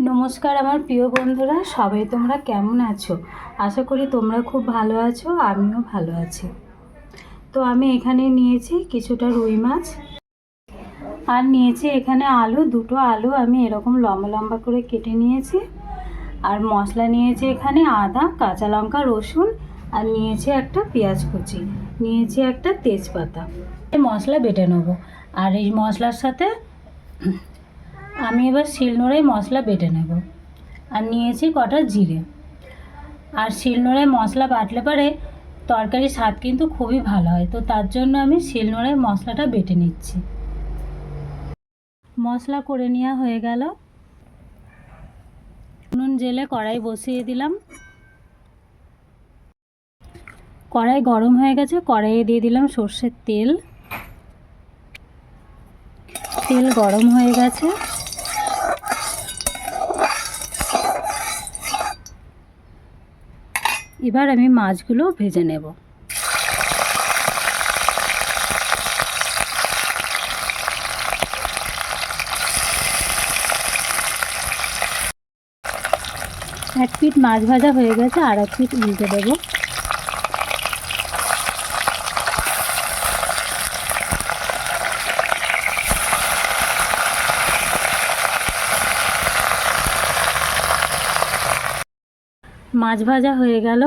নমস্কার আমার প্রিয় বন্ধুরা, সবাই তোমরা কেমন আছো? আশা করি তোমরা খুব ভালো আছো, আমিও ভালো আছি। তো আমি এখানে নিয়েছি কিছুটা রুই মাছ। আর নিয়েছি এখানে আলু, দুটো আলু আমি এরকম লম্বা লম্বা করে কেটে নিয়েছি। আর মশলা নিয়েছি এখানে আদা, কাঁচা লঙ্কা, রসুন, আর নিয়েছি একটা পেঁয়াজ কুচি। নিয়েছি একটা তেজপাতা। মশলা বেটে নেব। আর এই মশলার সাথে আমি এবার শিলনোড়ায় মশলা বেটে নেব আর নিয়েছি কটা জিরে। আর শিলনোড়ায় মশলা বাটলে পরে তরকারির স্বাদ কিন্তু খুবই ভালো হয়, তো তার জন্য আমি শিলনোড়ায় মশলাটা বেটে নিচ্ছি। মশলা করে নেওয়া হয়ে গেল। নুন জেলে কড়াই বসিয়ে দিলাম। কড়াই গরম হয়ে গেছে, কড়াইয়ে দিয়ে দিলাম সর্ষের তেল। তেল গরম হয়ে গেছে। এবার আমি মাছগুলো ভেজে নেব। এক পিট মাছ ভাজা হয়ে গেছে, আর এক পিট উল্টে দেবো। মাছ ভাজা হয়ে গেল।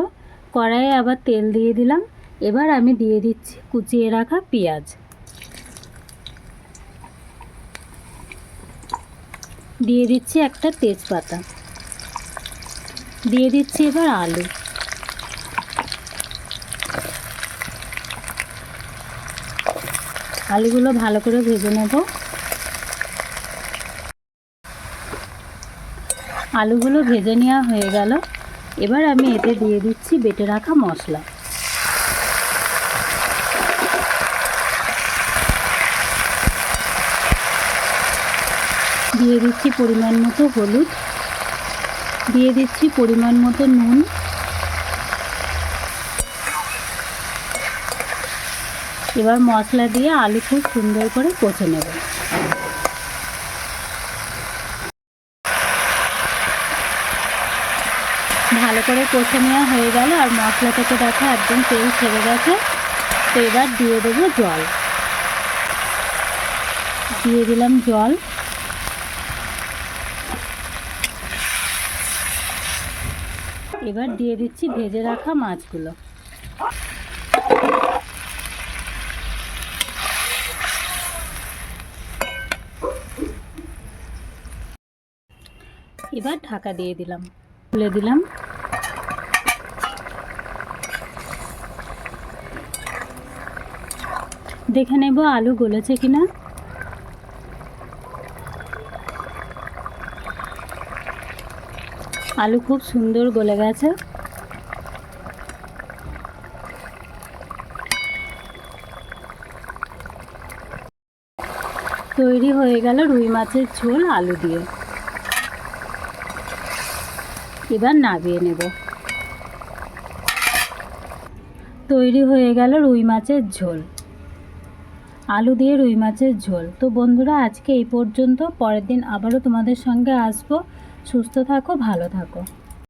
কড়াইয়ে আবার তেল দিয়ে দিলাম। এবার আমি দিয়ে দিচ্ছি কুচিয়ে রাখা পেঁয়াজ। দিয়ে দিচ্ছি একটা তেজপাতা। দিয়ে দিচ্ছি এবার আলু। আলুগুলো ভালো করে ভেজে নেব। আলুগুলো ভেজে নেওয়া হয়ে গেল। এবার আমি এতে দিয়ে দিচ্ছি বেটে রাখা মশলা। দিয়ে দিচ্ছি পরিমাণ মতো হলুদ। দিয়ে দিচ্ছি পরিমাণ মতো নুন। এবার মশলা দিয়ে আলু খুব সুন্দর করে কষে নেব। ভালো করে কষে নেওয়া হয়ে গেল আর মশলা থেকে দেখো একদম তেল ছেড়ে গেছে। তো এবার দিয়ে দেবো জল। দিয়ে দিলাম জল। এবার দিয়ে দিচ্ছি ভেজে রাখা মাছগুলো। এবার ঢাকা দিয়ে দিলাম। খুলে দিলাম। দেখে নেব আলু গলেছে কিনা। আলু খুব সুন্দর গলে গেছে। তৈরি হয়ে গেল রুই মাছের ঝোল আলু দিয়ে। এবার নাবিয়ে নেব। তৈরি হয়ে গেল রুই মাছের ঝোল। আলু দিয়ে রুই মাছের ঝোল। তো বন্ধুরা, আজকে এই পর্যন্ত। পরের দিন আবারও তোমাদের সঙ্গে আসব। সুস্থ থাকো, ভালো থাকো।